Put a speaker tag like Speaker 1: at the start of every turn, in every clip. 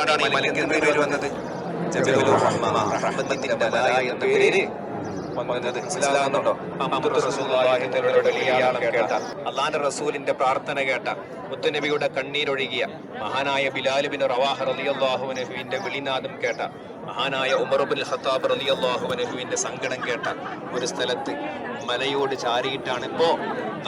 Speaker 1: എന്നതുകൊണ്ടാണ് ഈ എന്ത് പേര് വന്നത് ജബലുർ പേര്. അള്ളാന്റെ റസൂലിന്റെ പ്രാർത്ഥന കേട്ട. മുത്തുനബിയുടെ കണ്ണീരൊഴുകിയ. മഹാനായ ബിലാൽ ബിൻ റവാഹ് റളിയല്ലാഹു അൻഹുവിന്റെ വിളിനാദം കേട്ട. മഹാനായ ഉമർ ഹത്താബ് അൻഹുവിന്റെ സങ്കടം കേട്ട. ഒരു സ്ഥലത്ത് മലയോട് ചാരിയിട്ടാണ് ഇപ്പോ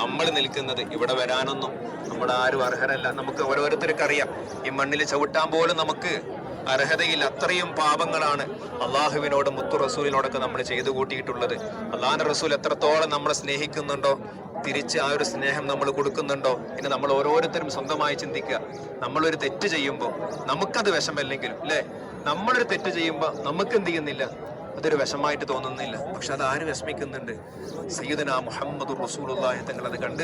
Speaker 1: നമ്മൾ നിൽക്കുന്നത്. ഇവിടെ വരാനൊന്നും നമ്മുടെ ആരും അർഹരല്ല. നമുക്ക് ഓരോരുത്തർക്കറിയാം. ഈ മണ്ണിൽ ചവിട്ടാൻ പോലും നമുക്ക് അർഹതയില്ല അത്രയും പാപങ്ങളാണ് അള്ളാഹുവിനോടും മുത്തു റസൂലിനോടൊക്കെ നമ്മൾ ചെയ്തു കൂട്ടിയിട്ടുള്ളത്. അള്ളാഹിന്റെ റസൂൽ എത്രത്തോളം നമ്മളെ സ്നേഹിക്കുന്നുണ്ടോ തിരിച്ച് ആ ഒരു സ്നേഹം നമ്മൾ കൊടുക്കുന്നുണ്ടോ ഇനി നമ്മൾ ഓരോരുത്തരും സ്വന്തമായി ചിന്തിക്കുക. നമ്മളൊരു തെറ്റ് ചെയ്യുമ്പോൾ നമുക്കത് വിഷമല്ലെങ്കിലും അല്ലേ? നമ്മളൊരു തെറ്റ് ചെയ്യുമ്പോൾ നമുക്ക് എന്ത് ചെയ്യുന്നില്ല? അതൊരു വിഷമായിട്ട് തോന്നുന്നില്ല. പക്ഷെ അത് ആര് വിഷമിക്കുന്നുണ്ട്? സയ്യിദന മുഹമ്മദ് റസൂലുള്ളാഹി തങ്ങൾ അത് കണ്ട്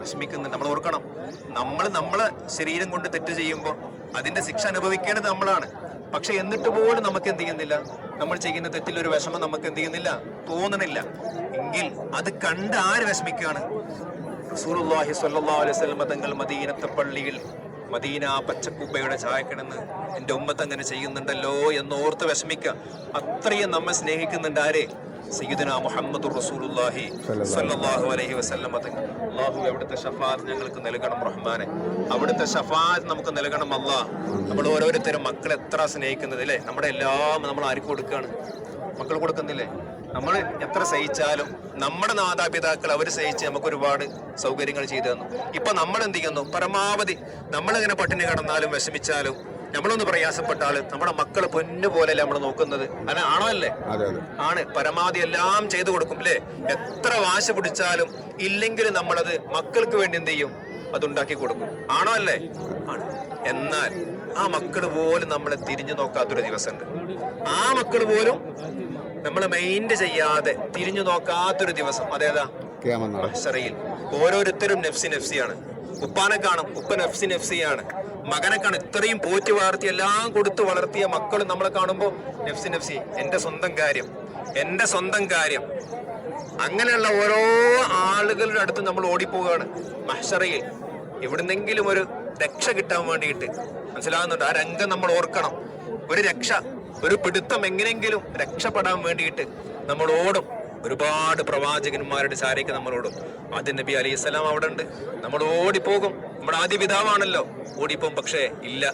Speaker 1: വിഷമിക്കുന്നുണ്ട്. നമ്മൾ ഓർക്കണം. നമ്മൾ നമ്മളെ ശരീരം കൊണ്ട് തെറ്റ് ചെയ്യുമ്പോൾ അതിന്റെ ശിക്ഷ അനുഭവിക്കേണ്ടത് നമ്മളാണ്. പക്ഷെ എന്നിട്ട് പോലും നമുക്ക് എന്ത് ചെയ്യുന്നില്ല? നമ്മൾ ചെയ്യുന്ന തെറ്റിൽ ഒരു വിഷമം നമുക്ക് എന്ത് ചെയ്യുന്നില്ല? തോന്നണില്ല. എങ്കിൽ അത് കണ്ട് ആര് വിഷമിക്കുകയാണ്? റസൂലുള്ളാഹി സ്വല്ലല്ലാഹു അലൈഹി വസല്ലം തങ്ങൾ മദീനത്തെ പള്ളിയിൽ മദീന പച്ചക്കുപ്പയുടെ ചായക്കിടന്ന് എന്റെ ഉമ്മത്ത് അങ്ങനെ ചെയ്യുന്നുണ്ടല്ലോ എന്ന് ഓർത്ത് വിഷമിക്കുക. അത്രയും നമ്മെ സ്നേഹിക്കുന്നുണ്ട് ആരെ? സയ്യിദന മുഹമ്മദ് റസൂലുള്ളാഹി സല്ലല്ലാഹു അലൈഹി വസല്ലം തങ്ങൾ അല്ലാഹു അവിടുത്തെ ഷഫാത്ത് ഞങ്ങൾക്ക് നൽകണം റഹ്മാനെ. അവിടുത്തെ ഷഫാത്ത് നമുക്ക് നൽകണം അല്ലാ നമ്മൾ ഓരോരുത്തരും മക്കളെ എത്ര സ്നേഹിക്കുന്നത് അല്ലേ? നമ്മുടെ എല്ലാം നമ്മൾ ആർക്ക് കൊടുക്കുകയാണ് മക്കൾ കൊടുക്കുന്നില്ലേ? നമ്മൾ എത്ര സഹിച്ചാലും നമ്മുടെ മാതാപിതാക്കൾ അവർ സഹിച്ച് നമുക്ക് ഒരുപാട് സൗകര്യങ്ങൾ ചെയ്തു തന്നു. ഇപ്പൊ നമ്മൾ എന്ത് ചെയ്യുന്നു? പരമാവധി നമ്മളിങ്ങനെ പട്ടിണി കിടന്നാലും വിഷമിച്ചാലും നമ്മളൊന്ന് പ്രയാസപ്പെട്ടാൽ നമ്മുടെ മക്കൾ പൊന്നു പോലെയല്ലേ നമ്മൾ നോക്കുന്നത്. അല്ല ആണോ അല്ലേ ആണ്. പരമാവധി എല്ലാം ചെയ്തു കൊടുക്കും അല്ലേ എത്ര വാശ പിടിച്ചാലും ഇല്ലെങ്കിലും നമ്മളത് മക്കൾക്ക് വേണ്ടി എന്ത് ചെയ്യും? അതുണ്ടാക്കി കൊടുക്കും. ആണോ അല്ലേ? ആണ്. എന്നാൽ ആ മക്കൾ പോലും നമ്മളെ തിരിഞ്ഞു നോക്കാത്തൊരു ദിവസമുണ്ട് ആ മക്കൾ പോലും നമ്മൾ മൈൻഡ് ചെയ്യാതെ തിരിഞ്ഞു നോക്കാത്തൊരു ദിവസം. അതേതാ? ഓരോരുത്തരും നെഫ്സി നെഫ്സിയാണ്. ഉപ്പാനെ കാണും. ഉപ്പ നെഫ്സി നെഫ്സിയാണ്. മകനെ കാണും ഇത്രയും പോറ്റി വളർത്തി എല്ലാം കൊടുത്തു വളർത്തിയ മക്കൾ നമ്മളെ കാണുമ്പോൾ നെഫ്സി നെഫ്സി എന്റെ സ്വന്തം കാര്യം എന്റെ സ്വന്തം കാര്യം. അങ്ങനെയുള്ള ഓരോ ആളുകളുടെ അടുത്ത് നമ്മൾ ഓടിപ്പോവുകയാണ് മഹ്ഷറയിൽ. എവിടുന്നെങ്കിലും ഒരു രക്ഷ കിട്ടാൻ വേണ്ടിയിട്ട്. മനസ്സിലാകുന്നുണ്ട് ആ രംഗം നമ്മൾ ഓർക്കണം. ഒരു രക്ഷ ഒരു പിടുത്തം എങ്ങനെയെങ്കിലും രക്ഷപ്പെടാൻ വേണ്ടിയിട്ട് നമ്മൾ ഓടും. ഒരുപാട് പ്രവാചകന്മാരുടെ ചാരയ്ക്ക് നമ്മളോടും. ആദ്യ നബി അലി സ്വലാം അവിടെ ഉണ്ട് നമ്മൾ ഓടിപ്പോകും. നമ്മുടെ ആദ്യ പിതാവാണല്ലോ. ഓടിപ്പോകും. പക്ഷേ ഇല്ല.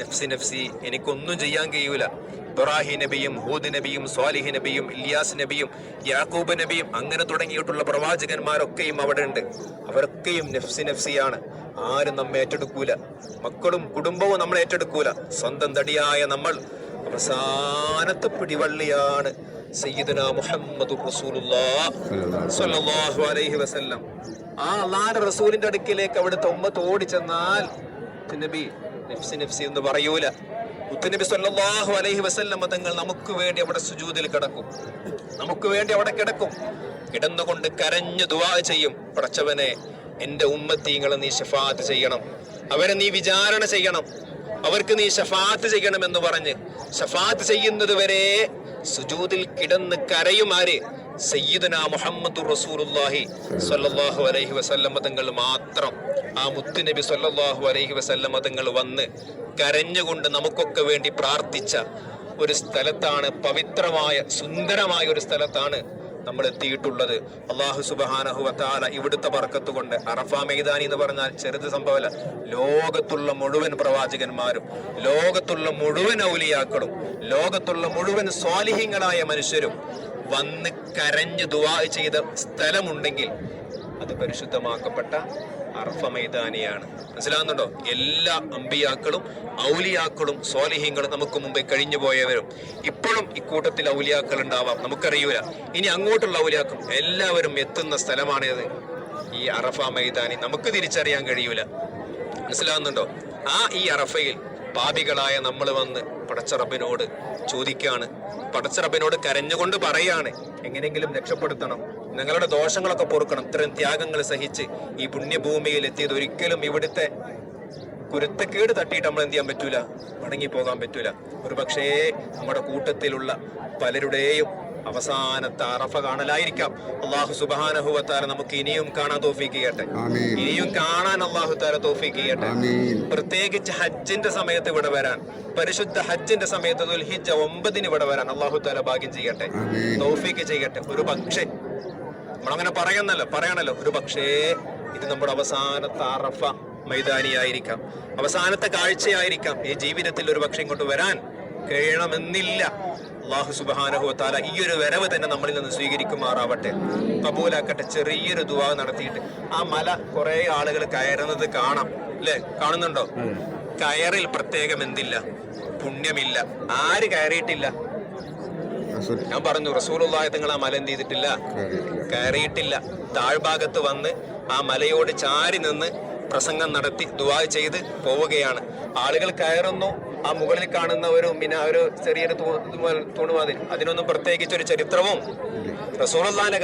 Speaker 1: നഫ്സി നഫ്സി. എനിക്കൊന്നും ചെയ്യാൻ കഴിയൂല. ഇബ്രാഹിം നബിയും ഹൂദ് നബിയും സ്വാലിഹ് നബിയും ഇല്യാസ് നബിയും യാക്കൂബ് നബിയും അങ്ങനെ തുടങ്ങിയിട്ടുള്ള പ്രവാചകന്മാരൊക്കെയും അവിടെ ഉണ്ട് അവരൊക്കെയും നഫ്സി നഫ്സിയാണ്. ആരും നമ്മെ ഏറ്റെടുക്കൂല. മക്കളും കുടുംബവും നമ്മൾ ഏറ്റെടുക്കൂല. സ്വന്തം തടിയായ നമ്മൾ അവസാനത്തെ പിടിവള്ളിയാണ്. സയ്യിദന മുഹമ്മദ് സ്വല്ലല്ലാഹു അലൈഹി വസല്ലം. ആ അള്ളാഹുടെ റസൂലിന്റെ അടുക്കിലേക്ക് അവിടുത്തെ ഉമ്മത്ത് ഓടിച്ചെന്നാൽ നബി നഫ്സി നഫ്സി എന്ന് പറയൂല. മുത്തുനബി സല്ലല്ലാഹു അലൈഹി വസല്ലം തങ്ങൾ നമുക്ക് വേണ്ടി അവിടെ സുജൂദിൽ കിടക്കും. നമുക്ക് വേണ്ടി അവിടെ കിടക്കും. കിടന്നുകൊണ്ട് കരഞ്ഞു ദുആ ചെയ്യും. പടച്ചവനെ എന്റെ ഉമ്മത്തീങ്ങളെ നീ ഷഫാത്ത് ചെയ്യണം. അവരെ നീ വിചാരണ ചെയ്യണം. അവർക്ക് നീ ഷഫാത്ത് ചെയ്യണമെന്ന് പറഞ്ഞ് ഷഫാത്ത് ചെയ്യുന്നത് വരെ സുജൂദിൽ കിടന്ന് കരയുമാര് സയ്യിദന മുഹമ്മദ് റസൂലുള്ളാഹി സ്വല്ലല്ലാഹു അലൈഹി വസല്ലമ തങ്ങൾ മാത്രം. ആ മുത്തുനബി സ്വല്ലല്ലാഹു അലൈഹി വസല്ലമ തങ്ങൾ വന്ന് കരഞ്ഞുകൊണ്ട് നമുക്കൊക്കെ വേണ്ടി പ്രാർത്ഥിച്ച ഒരു സ്ഥലത്താണ് പവിത്രമായ സുന്ദരമായ ഒരു സ്ഥലത്താണ് നമ്മൾ എത്തിയിട്ടുള്ളത് അള്ളാഹു സുബഹാനഹു വത്താല ഇവിടുത്തെ പറക്കത്ത് കൊണ്ട് അറഫ മൈതാനി എന്ന് പറഞ്ഞാൽ ചെറുത് സംഭവമല്ല. ലോകത്തുള്ള മുഴുവൻ പ്രവാചകന്മാരും ലോകത്തുള്ള മുഴുവൻ ഔലിയാക്കളും ലോകത്തുള്ള മുഴുവൻ സ്വാലിഹ്യങ്ങളായ മനുഷ്യരും വന്ന് കരഞ്ഞ് ദുവാ ചെയ്ത സ്ഥലമുണ്ടെങ്കിൽ അത് പരിശുദ്ധമാക്കപ്പെട്ട അർഫ മൈതാനിയാണ്. മനസ്സിലാകുന്നുണ്ടോ എല്ലാ അമ്പിയാക്കളും ഔലിയാക്കളും സ്വാലിഹ്യങ്ങളും നമുക്ക് മുമ്പേ കഴിഞ്ഞു പോയവരും. ഇപ്പോഴും ഇക്കൂട്ടത്തിൽ ഔലിയാക്കൾ ഉണ്ടാവാം. നമുക്കറിയൂല. ഇനി അങ്ങോട്ടുള്ള ഔലിയാക്കും എല്ലാവരും എത്തുന്ന സ്ഥലമാണിത് ഈ അറഫ മൈതാനി. നമുക്ക് തിരിച്ചറിയാൻ കഴിയൂല. മനസ്സിലാകുന്നുണ്ടോ ആ ഈ അറഫയിൽ പാപികളായ നമ്മൾ വന്ന് പടച്ചറബിനോട് ചോദിക്കാണ്. പടച്ചറബിനോട് കരഞ്ഞുകൊണ്ട് പറയാണ്. എങ്ങനെയെങ്കിലും രക്ഷപ്പെടുത്തണം. നിങ്ങളുടെ ദോഷങ്ങളൊക്കെ പൊറുക്കണം. ഇത്രയും ത്യാഗങ്ങൾ സഹിച്ച് ഈ പുണ്യഭൂമിയിൽ എത്തിയത് ഒരിക്കലും ഇവിടുത്തെ കുരുത്തക്കേട് തട്ടിയിട്ട് നമ്മൾ എന്ത് ചെയ്യാൻ പറ്റൂല? മടങ്ങി പോകാൻ പറ്റൂല. ഒരു പക്ഷേ നമ്മുടെ കൂട്ടത്തിലുള്ള പലരുടെയും അവസാനത്തെ അറഫ കാണലായിരിക്കാം. അള്ളാഹു സുബാനഹുവത്താര നമുക്ക് ഇനിയും കാണാൻ തോഫീക്ക് ചെയ്യട്ടെ. ഇനിയും കാണാൻ അള്ളാഹു താര തോഫീക്ക് ചെയ്യട്ടെ. പ്രത്യേകിച്ച് ഹജ്ജിന്റെ സമയത്ത് ഇവിടെ വരാൻ. പരിശുദ്ധ ഹജ്ജിന്റെ സമയത്ത് ദുൽഹിജ്ജ ഒമ്പതിന് ഇവിടെ വരാൻ അള്ളാഹു താര ഭാഗ്യം ചെയ്യട്ടെ. തോഫീക്ക് ചെയ്യട്ടെ. ഒരു പക്ഷേ നമ്മളങ്ങനെ പറയുന്നല്ലോ പറയണല്ലോ. ഒരു പക്ഷേ ഇത് നമ്മുടെ അവസാനത്തെ അറഫ മൈതാനിയായിരിക്കാം. അവസാനത്തെ കാഴ്ചയായിരിക്കാം ഈ ജീവിതത്തിൽ ഒരു പക്ഷെ ഇങ്ങോട്ട് വരാൻ കഴിയണമെന്നില്ല. അള്ളാഹു സുബാനഹു താല ഈ ഒരു വരവ് തന്നെ നമ്മളിൽ നിന്ന് സ്വീകരിക്കുമാറാവട്ടെ. കബൂലാക്കട്ടെ ചെറിയൊരു ദുവാ നടത്തിയിട്ട്. ആ മല കുറെ ആളുകൾ കയറുന്നത് കാണാം. അല്ലേ കാണുന്നുണ്ടോ? കയറിൽ പ്രത്യേകം എന്തില്ല? പുണ്യമില്ല. ആര് കയറിയിട്ടില്ല? ഞാൻ പറഞ്ഞു റസൂലുള്ളാഹി തങ്ങൾ ആ മല എന്ത് ചെയ്തിട്ടില്ല കയറിയിട്ടില്ല. താഴ്ഭാഗത്ത് വന്ന് ആ മലയോട് ചാരി നിന്ന് പ്രസംഗം നടത്തി ദുവാ ചെയ്ത് പോവുകയാണ്. ആളുകൾ കയറുന്നു ആ മുകളിൽ കാണുന്ന ഒരു മിന ഒരു ചെറിയൊരു തൂ- തൂണുവാതിൽ അതിനൊന്നും പ്രത്യേകിച്ച് ഒരു ചരിത്രവും റസൂലുള്ളാഹിന്റെ